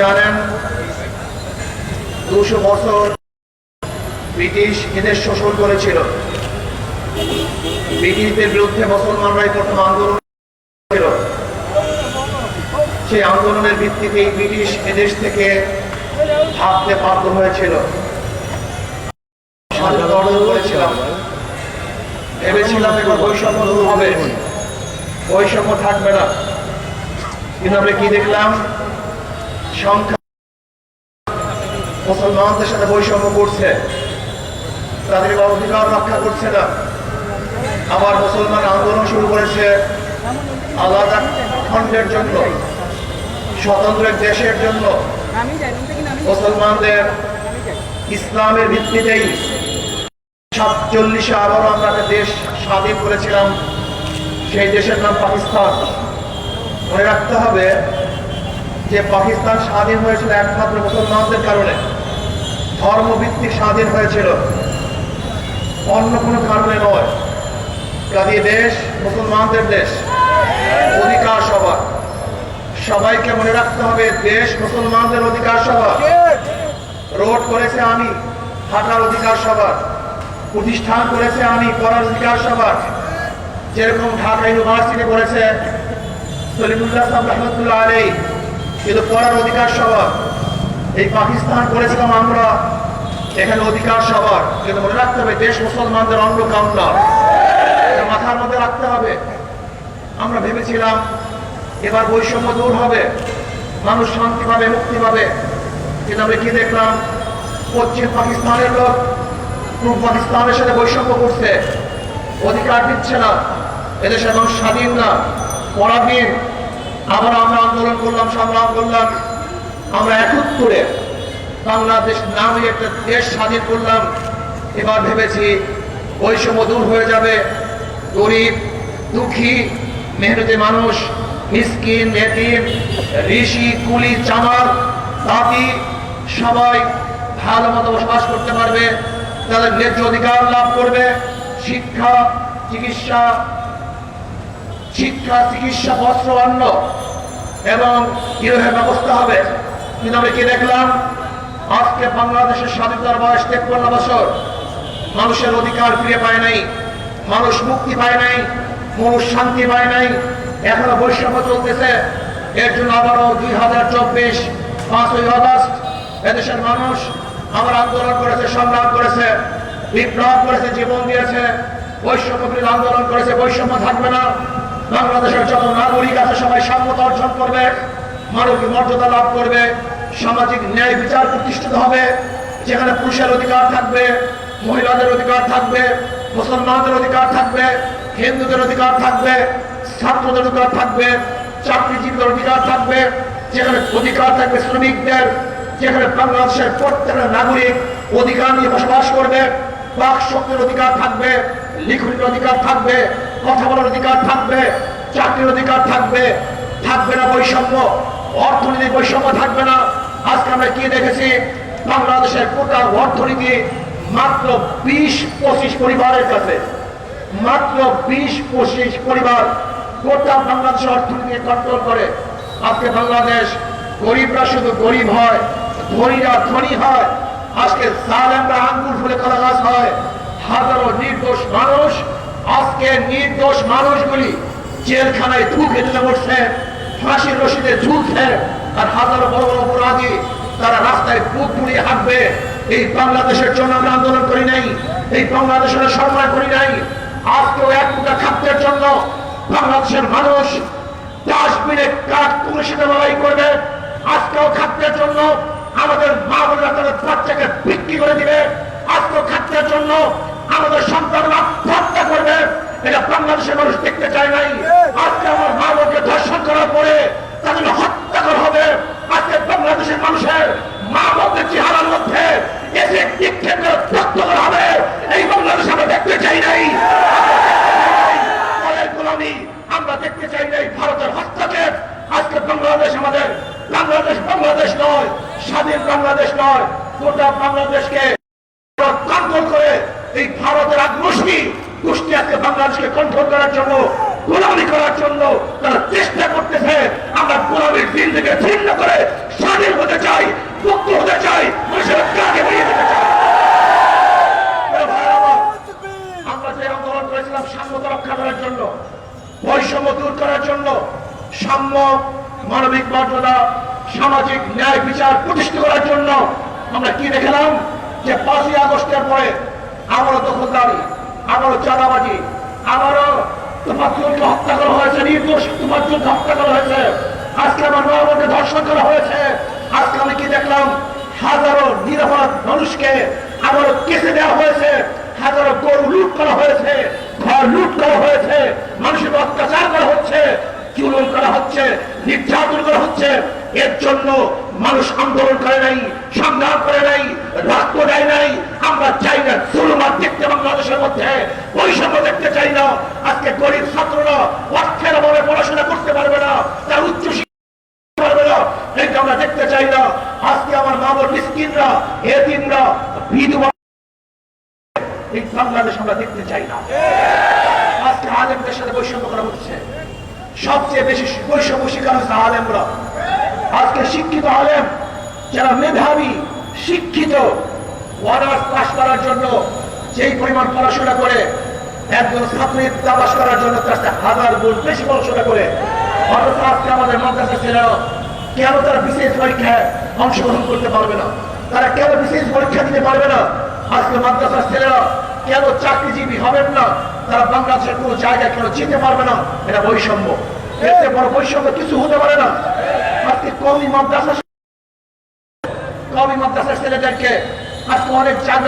জানেন, দুশো বছর ব্রিটিশ এদের শোষণ করেছিল। ব্রিটিশদের বিরুদ্ধে মুসলমানরাই প্রথম আন্দোলন ছিল সেই আন্দোলনের ভিত্তিতেই ব্রিটিশ এদেশ থেকে ভাবতে বাধ্য হয়েছিল। ভেবেছিলাম এবার বৈষম্য হবে। বৈষম্য থাকবে না। কিন্তু আমরা কি দেখলাম? সংখ্যা মুসলমানদের সাথে বৈষম্য করছে, তাদের অধিকার রক্ষা করছে না। আবার মুসলমান আন্দোলন শুরু করেছে আলাদা খণ্ডের জন্য, স্বতন্ত্র দেশের জন্য। মুসলমানদের ইসলামের ভিত্তিতেই সাতচল্লিশে আবারও আমরা দেশ স্বাধীন করেছিলাম, সেই দেশের নাম পাকিস্তান। মনে রাখতে হবে যে পাকিস্তান স্বাধীন হয়েছিল একমাত্র মুসলমানদের কারণে, ধর্মভিত্তিক স্বাধীন হয়েছিল। অন্য কোনো কারণে নয়। কাজে দেশ, মুসলমানদের দেশ, অধিকার সবার সবাইকে মনে রাখতে হবে, দেশ মুসলমানদের অধিকার সবার রোড করেছে আমি, হাঁটার অধিকার সবার প্রতিষ্ঠান করেছে আমি করার অধিকার সবার যেরকম ঢাকা ইউনিভার্সিটি করেছে, সলিমুল্লাহ আলী কিন্তু পড়ার অধিকার সবার। এই পাকিস্তান করেছিলাম আমরা, এখানে অধিকার সবার। কিন্তু মনে রাখতে হবে, দেশ মুসলমানদের অঙ্গ কামনা মাথার মধ্যে রাখতে হবে। আমরা ভেবেছিলাম, এবার বৈষম্য দূর হবে, মানুষ শান্তি পাবে, মুক্তি পাবে। কিন্তু আমরা কি দেখলাম? পশ্চিম পাকিস্তানের লোক পূর্ব পাকিস্তানের সাথে বৈষম্য করছে। অধিকার দিচ্ছে না। এদেশের মানুষ স্বাধীন না, পরাধীন। আবার আমরা আন্দোলন করলাম, সংগ্রাম করলাম। আমরা একত্তরে বাংলাদেশ নামে একটা দেশ স্বাধীন করলাম। এবার ভেবেছি বৈষম্য দূর হয়ে যাবে। গরিব, দুঃখী, মেহনতি মানুষ, মিসকিন নেতিম ঋষি, কুলি, চামার তাঁতি সবাই ভালো মতো বসবাস করতে পারবে। তাদের ন্যায্য অধিকার লাভ করবে। শিক্ষা, চিকিৎসা শিক্ষা, চিকিৎসা, বস্ত্র, অন্ন এবং গৃহের ব্যবস্থা হবে। কিন্তু আমরা কি দেখলাম? আজকে বাংলাদেশের স্বাধীনতার বয়স তেপ্পান্ন বছর। মানুষের অধিকার ফিরে পায় নাই। মানুষ মুক্তি পায় নাই। মানুষ শান্তি পায় নাই। এখনও বৈষম্য চলতেছে। এর জন্য আবারও দুই হাজার চব্বিশ, পাঁচই আগস্ট এদেশের মানুষ আমার আন্দোলন করেছে, সংগ্রাম করেছে, বিপ্লব করেছে, জীবন দিয়েছে। বৈষম্য আন্দোলন করেছে, বৈষম্য থাকবে না। বাংলাদেশের যত নাগরিক আছে, সবাই সাম্যতা অর্জন করবে, মানবিক মর্যাদা লাভ করবে, সামাজিক ন্যায় বিচার প্রতিষ্ঠিত হবে, যেখানে পুরুষের অধিকার থাকবে, মহিলাদের অধিকার থাকবে, মুসলমানদের অধিকার থাকবে, হিন্দুদের অধিকার থাকবে, ছাত্রদের অধিকার থাকবে, চাকরিজীবীদের অধিকার থাকবে, যেখানে অধিকার থাকবে শ্রমিকদের, যেখানে বাংলাদেশের প্রত্যেকটা নাগরিক অধিকার নিয়ে বসবাস করবে বাক শক্তির অধিকার থাকবে, লিখনের অধিকার থাকবে কথা বলার অধিকার থাকবে, চাকরির অধিকার থাকবে থাকবে না বৈষম্য অর্থনীতির বৈষম্য থাকবে না। আজকে আমরা কি দেখেছি? বাংলাদেশের গোটা অর্থনীতি মাত্র বিশ পঁচিশ পরিবারের কাছে, মাত্র বিশ পঁচিশ পরিবার গোটা বাংলাদেশের অর্থনীতি কন্ট্রোল করে। আজকে বাংলাদেশ গরিবরা শুধু গরিব হয়, ধনীরা ধনী হয়, আজকে জালেমরা আঙ্গুর ফুলে কলা গাছ হয়, হাজারো নির্দোষ মানুষ আজকে নির্দোষ মানুষগুলি জেলখানায় ধু খেতে বসছে, ফাঁসির রশিদে ঝুলছে আর হাজারো বড় অপরাধী তারা রাস্তায় বুক মুড়িয়ে হাঁটবে। এই বাংলাদেশের জন্য আমরা আন্দোলন করি নাই, এই বাংলাদেশের সরকার করি নাই। আজকেও এক মুঠা খাদ্যের জন্য বাংলাদেশের মানুষ ডাস্টবিনে কাঠ সেটা লড়াই করবে। আজকেও খাদ্যের জন্য আমাদের মা বোনেরা তাদের বাচ্চাকে বিক্রি করে দিবে। আজকেও খাদ্যের জন্য আমাদের সন্তানরা হত্যা করবে। এটা বাংলাদেশের মানুষ দেখতে চায় নাই। আজকে আমার মা বোনকে ধর্ষণ করার পরে তাদের হত্যা করা হবে। আজকে বাংলা বাংলাদেশের মানুষের মা বাপের চেহারার মধ্যে এসে নিক্ষেপ করে রক্ত করা হবে। এই বাংলাদেশ আমরা দেখতে চাই নাই। আমরা দেখতে চাই নাই ভারতের হস্তক্ষেপ। আজকে বাংলাদেশ আমাদের বাংলাদেশ বাংলাদেশ নয়, স্বাধীন বাংলাদেশ নয়, গোটা বাংলাদেশকে কন্ট্রোল করে এই ভারতের আগ্রসী আজকে কন্ট্রোল করার জন্য গোলামি করার জন্য তারা চেষ্টা করতেছে। আমরা গোলামির দিন থেকে ছিন্ন করে স্বাধীন হতে চাই মুক্ত হতে চাই আমার, বৈষম্য দূর করার জন্য সাম্য সামাজিক ন্যায় বিচার করার জন্য আমরা কি যে পাঁচই আগস্টের পরে চাঁদাবাজি আবারও তোমাকে হত্যা করা হয়েছে, নির্দোষ তোমাকে হত্যা করা হয়েছে। আজকে আমার মা বাবাকে ধর্ষণ করা হয়েছে। আজকে আমি কি দেখলাম? হাজারো নিরাপদ মানুষকে আবারও কেসে দেওয়া হয়েছে। হাজারো গরু লুট করা হয়েছে, ঘর লুট করা হয়েছে, মানুষের অত্যাচার করা হচ্ছে চুলন করা হচ্ছে, নির্যাতন করা হচ্ছে। এর জন্য মানুষ আন্দোলন করে নাই, সংগ্রাম করে নাই, রক্ত দেয় নাই। আমরা চাই না দেখতে বাংলাদেশের মধ্যে বৈষম্য দেখতে চাই না? আজকে গরিব ছাত্ররা অর্থের অভাবে পড়াশোনা করতে পারবে না, তার উচ্চ শিক্ষা দেখতে চাই না। আজকে আমার মিসকিনরা এদিনরা বিধবা বাংলাদেশ আমরা দেখতে চাই না। আজকে আলেমদের সাথে বৈষম্য করা হচ্ছে। সবচেয়ে বেশি বৈষম্য শিকার হচ্ছে আলেমরা। আজকে শিক্ষিত আলেম, যারা মেধাবী, শিক্ষিত পাশ করার জন্য যেই পরিমাণ পড়াশোনা করে, একজন ছাত্রীর তালাশ করার জন্য তার চেয়ে হাজার গুণ বেশি পড়াশোনা করে। অথচ আজকে আমাদের মাদ্রাসা ছেলেরা কেন তারা বিশেষ পরীক্ষায় অংশগ্রহণ করতে পারবে না? তারা কেন বিশেষ পরীক্ষা দিতে পারবে না? আজকে মাদ্রাসার ছেলেরা কেন চাকরিজীবী হবেন না? তারা বাংলাদেশের কোনো জায়গায় কেন যেতে পারবে না? এটা বৈষম্য। এতে বড় বৈষম্য কিছু হতে পারে না। আজকে কমি মাদ্রাসা কমি মাদ্রাসার ছেলেদেরকে আজকে অনেক জায়গা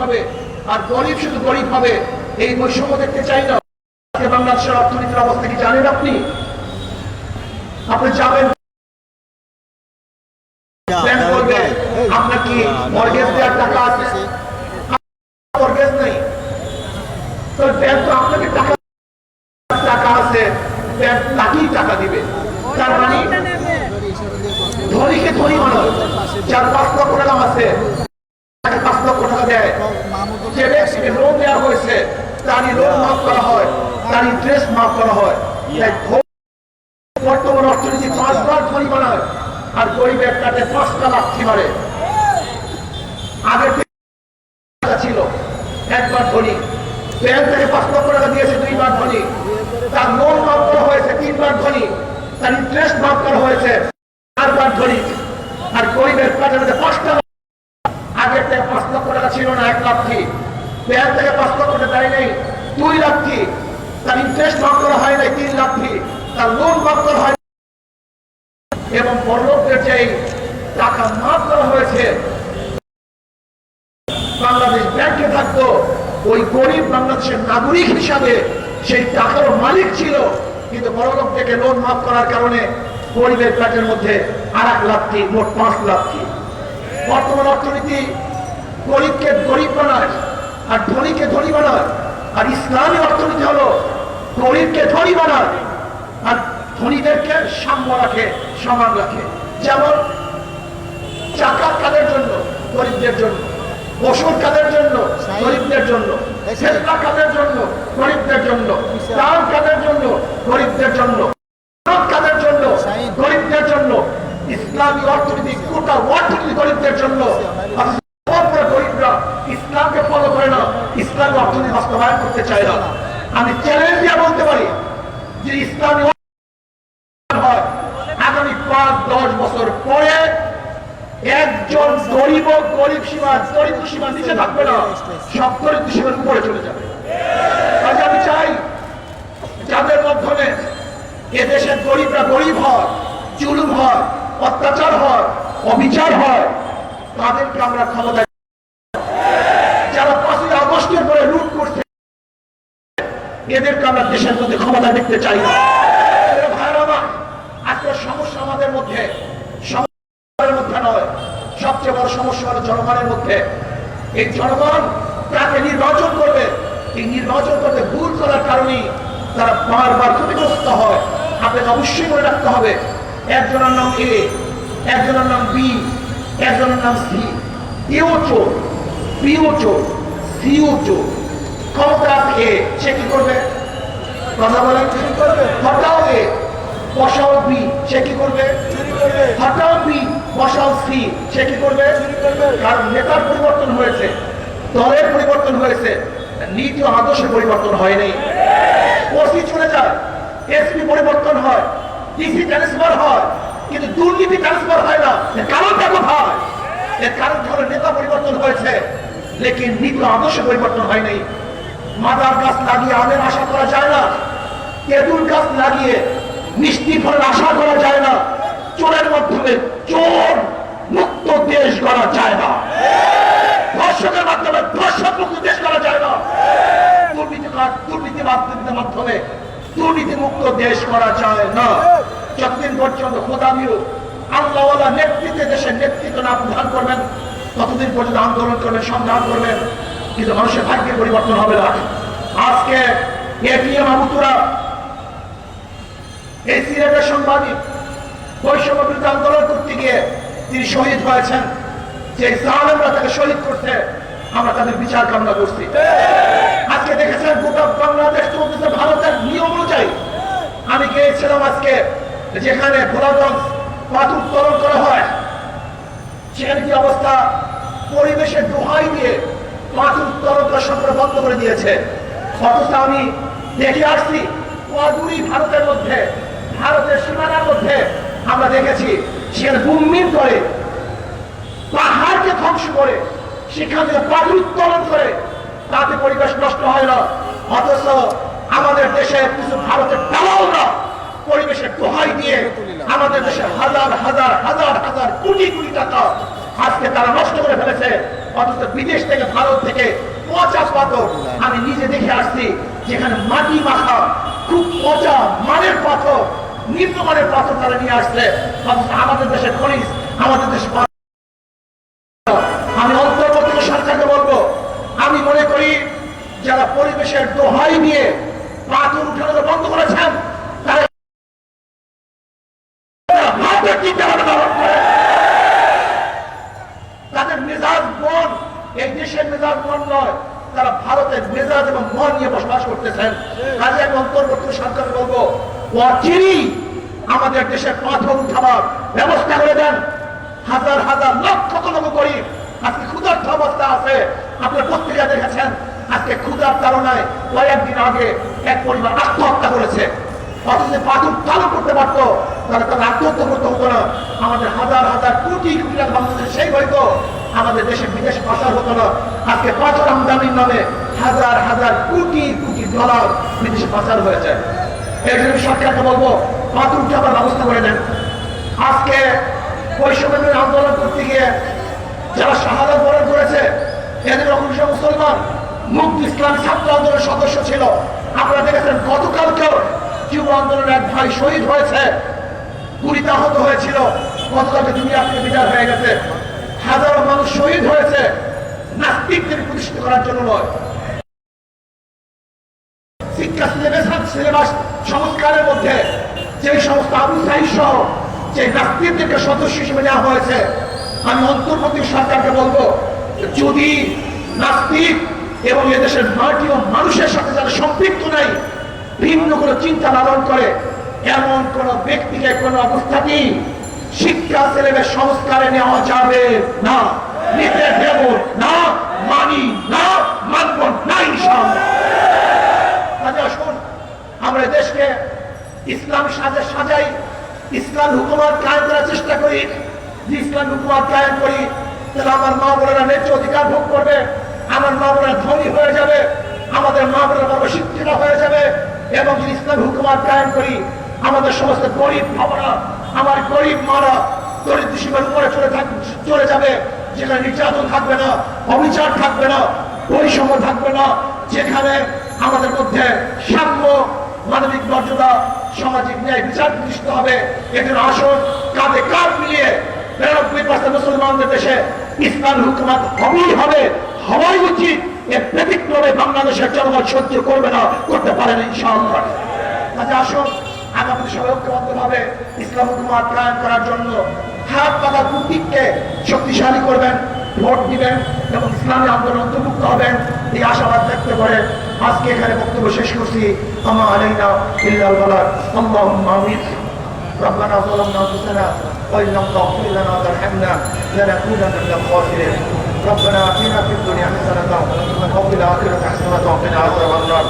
হবে আর গরিব শুধু গরিব হবে এই বৈষম্য দেখতে চাই না। বাংলাদেশের অর্থনীতির অবস্থা কি জানেন আপনি? আপনি যাবেন। আপনার কি মর্গেজ দেওয়ার টাকা আছে? মর্গেজ নেই। তো ব্যাংক তো আপনাকে টাকা টাকা আছে ব্যাংক তাকেই টাকা দিবে। তার মানে ধনীকে ধনী বানায় যার পাঁচ লক্ষ টাকা আছে তাকে পাঁচ লক্ষ টাকা দেয় যে ব্যক্তিকে লোন দেওয়া হয়েছে তারই লোন মাফ করা হয় তার ইন্টারেস্ট মাফ করা হয়। বর্তমান অর্থনীতি পাঁচবার ধনী বানায় আর গরিবের কাছে পাঁচটা লাঠি মারে। আগের ছিল একবার ধনী। ব্যাংক থেকে পাঁচ লক্ষ টাকা দিয়েছে দুইবার ধনী। তার লোন মাফ করা হয়েছে তিনবার ধনী। তার ইন্টারেস্ট মাফ করা হয়েছে চারবার ধনী। আর গরিবের কাছে পাঁচটা আগের থেকে পাঁচ লক্ষ টাকা ছিল না, এক লাখি ব্যাংক থেকে পাঁচ লক্ষ টাকা নেই, দুই লাখি তার ইন্টারেস্ট মাফ করা হয় নাই, তিন লাখি তার লোন মাফ করা হয় এবং বড়লোকদের টাকা মাফ করা হয়েছে, বাংলাদেশ ব্যাংকে থাকতো, ওই গরিব বাংলাদেশের নাগরিক হিসাবে সেই টাকার মালিক ছিল। কিন্তু বড়লোক থেকে লোন মাফ করার কারণে গরিবের প্যাটের মধ্যে আর এক লাখটি মোট পাঁচ লাখটি বর্তমান অর্থনীতি গরিবকে গরিব বানায়, আর ধনীকে ধনী বানায়, আর ইসলামী অর্থনীতি হলো গরিবকে ধনী বানায়, আর ধনীদেরকে সাম্য রাখে, সমান রাখে। যেমন চাকা কাদের জন্য? গরিবদের জন্য। ওষুধ কাদের জন্য? গরিবদের জন্য। সেতলা কাদের জন্য? গরিবদের জন্য। চাল কাদের জন্য? গরিবদের জন্য। কাদের জন্য? গরিবদের জন্য। ইসলামী অর্থনীতি জন্য। ইসলামকে ফলো করে না ইসলামী অর্থনীতি বাস্তবায়ন করতে চায় না। আমি চ্যালেঞ্জ দিয়ে বলতে পারি যে ইসলামী হয়। পাঁচ, দশ বছর পরে একজন গরিব গরিব সীমা দরিদ্র সীমা নিচে থাকবে না। সব দরিদ্র সীমার উপরে চলে যাবে। আমি চাই যাদের মাধ্যমে এদেশের গরিবরা গরিব হয়, জুলুম হয়, অত্যাচার হয় অবিচার হয়, তাদেরকে আমরা ক্ষমতা যারা পাঁচই আগস্টের পরে লুট করছে, এদেরকে আমরা দেশের মধ্যে ক্ষমতা দেখতে চাই না। সবচেয়ে বড় সমস্যা জনগণের মধ্যে। এই জনগণ করবে করতে করার কারণেই তারা বারবার ক্ষতিগ্রস্ত হয়। আপনাকে অবশ্যই মনে রাখতে হবে, একজনের নাম এ একজনের নাম বি একজনের নাম সি এও চোর বিও চোর সিও চোর। ক্ষমতা এ সে কি করবে? কথা বলেন। হটাও এ বসাও বি সে কি করবে? হটাও বি বসাও সি সে কি করবে? কারণ নেতার পরিবর্তন হয়েছে, দলের পরিবর্তন হয়েছে, নীতি ও আদর্শের পরিবর্তন হয়নি ওসি চলে যায়, এসপি পরিবর্তন হয়, ডিসি ট্রান্সফার হয় কিন্তু দুর্নীতি ট্রান্সফার হয় না। এর কারণটা কোথায়? এর কারণ হলো নেতা পরিবর্তন হয়েছে, লেকিন নীতি আদর্শ পরিবর্তন হয়নি মাদার গাছ লাগিয়ে আমের আশা করা যায় না তেঁতুল গাছ লাগিয়ে মিষ্টি ফলের আশা করা যায় না, চোরের মাধ্যমে চোর মুক্ত দেশ করা যায় না। ধর্ষকের মাধ্যমে ধর্ষক মুক্ত দেশ করা যায় না। দুর্নীতিবাদ দুর্নীতিবাদের মাধ্যমে দুর্নীতি মুক্ত দেশ করা যায় না। পর্যন্ত খোদামিও আল্লাহওয়ালা নেতৃত্বে দেশের নেতৃত্ব না প্রদান করবেন, ততদিন পর্যন্ত আন্দোলন করবেন, সংগ্রাম করবেন, কিন্তু মানুষের ভাগ্যের পরিবর্তন হবে না। আজকে এটিএম আবুতুরা, এই সিলেটের সাংবাদিক বৈষম্য বিরুদ্ধে আন্দোলন করতে গিয়ে তিনি শহীদ হয়েছেন। যে জালেমরা তাকে শহীদ করতে আমরা তাদের বিচার কামনা করছি। আজকে দেখেছেন গোটা বাংলাদেশ চলতেছে ভারতের নিয়ম অনুযায়ী। আমি গিয়েছিলাম আজকে যেখানে ভোলাগঞ্জ পাথর উত্তোলন করা হয়, সেখানে কি অবস্থা? পরিবেশের দোহাই দিয়ে পাথর উত্তোলন করা সম্পূর্ণ বন্ধ করে দিয়েছে। অথচ আমি দেখে আসছি, অদূরই ভারতের মধ্যে, ভারতের সীমানার মধ্যে আমরা দেখেছি, সেখানে বুমিন করে পাহাড়কে ধ্বংস করে, সেখান থেকে পাথর উত্তোলন করে তাতে পরিবেশ নষ্ট হয় না। অথচ আমাদের দেশে কিছু ভারতের দালালরা পরিবেশের দোহাই দিয়ে আমাদের দেশে হাজার হাজার হাজার হাজার কোটি কোটি টাকা আজকে তারা নষ্ট করে ফেলেছে। অথচ বিদেশ থেকে, ভারত থেকে পচা পাথর আমি নিজে দেখে আসছি, যেখানে মাটি মাখা, খুব পচা মানের পাথর, নিম্নমানের পাথর তারা নিয়ে আসছে। অথচ আমাদের দেশে খনিজ, আমাদের দেশে আমি অন্তর্বর্তী সরকারকে বলব, আমি মনে করি যারা পরিবেশের দোহাই নিয়ে পাথর উঠানো বন্ধ করেছেন তারা ভারতের চিন্তাভাবনা ব্যবহার করে। তাদের মেজাজ মন এই মন নয়, তারা ভারতের মেজাজ এবং মন নিয়ে বসবাস করতেছেন। কাজে আমি অন্তর্বর্তী সরকার বলব আমাদের দেশের পাথর উঠাবার ব্যবস্থা করে দেন। হাজার হাজার লক্ষ লক্ষ করি আজকে ক্ষুধার্থ অবস্থা আছে। আপনার পত্রিকা দেখেছেন? আজকে ক্ষুধার তাড়নায় কয়েকদিন আগে এক পরিবার আত্মহত্যা করেছে। অথচ পাথর চালু করতে পারতো, তাহলে তারা আত্মহত্যা করতে হতো না। আমাদের হাজার হাজার কোটি কোটি টাকা সেই হয়তো আমাদের দেশে বিদেশ পাচার হতো না। আজকে পাথর আমদানির নামে হাজার হাজার কোটি কোটি ডলার বিদেশে পাচার হয়ে যায় এই জন্য সরকারকে বলব পাথর উঠাবার ব্যবস্থা করে দেন। আজকে বৈষম্যের আন্দোলন করতে গিয়ে যারা শাহাদত বরণ করেছে, এদের অংশ মুসলমান, মুক্ত ইসলাম ছাত্র আন্দোলনের সদস্য ছিল। আপনারা দেখেছেন, গতকালকেও যুব আন্দোলনের এক ভাই শহীদ হয়েছে। গুলিতে আহত হয়েছিল। গতকালকে দুনিয়া থেকে বিদায় হয়ে গেছে। হাজারো মানুষ শহীদ হয়েছে। নাস্তিকদের প্রতিষ্ঠিত করার জন্য নয়। শিক্ষা সিলেবাস সিলেবাস সংস্কারের মধ্যে, যে সমস্ত আবু সাহিদ সহ যে নাস্তিকদেরকে সদস্য হিসেবে নেওয়া হয়েছে, আমি অন্তর্বর্তী সরকারকে বলব যদি নাস্তিক এবং এদেশের মাটি ও মানুষের সাথে যারা সম্পৃক্ত নাই, ভিন্ন কোনো চিন্তা লালন করে, এমন কোন ব্যক্তিকে কোন অবস্থাতেই শিক্ষা সিলেবাস সংস্কারে নেওয়া যাবে না। নিতে দেব না মানি, না মানব, না কাজে আসুন, আমরা দেশকে ইসলাম সাজে সাজাই, ইসলাম হুকুমত কায়েম করার চেষ্টা করি। ইসলাম হুকুমত কায়েম করি, তাহলে আমার মা বোনেরা ন্যায্য অধিকার ভোগ করবে, আমার মা বোনেরা ধনী হয়ে যাবে, আমাদের মা বোনেরা বড় শিক্ষিত হয়ে যাবে, এবং যদি ইসলাম হুকুমত কায়েম করি, আমাদের সমস্ত গরিব বাবারা আমার গরিব মারা দরিদ্র সীমার উপরে চলে থাক, চলে যাবে। যেখানে নির্যাতন থাকবে না, অবিচার থাকবে না, বৈষম্য থাকবে না, যেখানে আমাদের মধ্যে সাম্য মানবিক মর্যাদা, সামাজিক ন্যায় বিচার প্রতিষ্ঠিত হবে। এখানে আসন কাঁধে কাঁধ মিলিয়ে নিরানব্বই পার্সেন্ট মুসলমানদের দেশে ইসলাম হুকুমাত হবেই হবে। হওয়াই উচিত। এর ব্যতিক্রমে বাংলাদেশের জনগণ সহ্য করবে না, করতে পারে না ইনশাআল্লাহ। আসুন আগামী সবাই ঐক্যবদ্ধভাবে ইসলাম হুকুমাত কায়েম করার জন্য হাত পাতা কুটিককে শক্তিশালী করবেন ভোট দিবেন এবং ইসলামী আন্দোলন অন্তর্ভুক্ত হবেন এই আশাবাদ ব্যক্ত করে আজকে এখানে বক্তব্য শেষ করছি আমা আলাইনা ইল্লাল বালাগ আল্লাহুম্মা আমিন ربنا ظلمنا انفسنا وان لم تغفر لنا وترحمنا لنكونن من الخاسرين ربنا اتنا في الدنيا حسنه وفي الاخره حسنه وقنا عذاب النار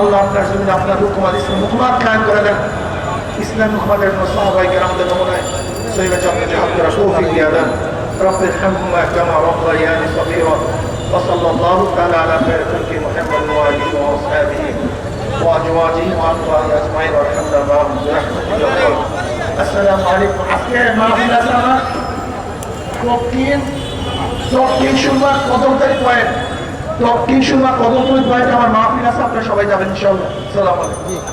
আল্লাহ আপনার জন্য আপনার হুকুমাত ইসলাম হুকুমাত কায়েম করে দেন ইসলাম হুকুমাতের সাহাবাই কেরামদের নমুনায় সহিবা চাপে জাহাদ করা তৌফিক দিয়া দেন رب ارحمهما كما ربياني صغيرا وصلى الله تعالى على خير خلق محمد وآله وأصحابه وأزواجه وأطفاله أجمعين وارحمنا معهم برحمتك يا رب السلام عليكم আজকে মাহফিল আছে আমার দক্ষিণ দক্ষিণ সুরমা কদমতারি পয়েন্ট দক্ষিণ সুরমা কদম তুমি আমার মাহফিল আছে আপনারা সবাই যাবেন ইনশাল্লাহ সালাম আলাইকুম।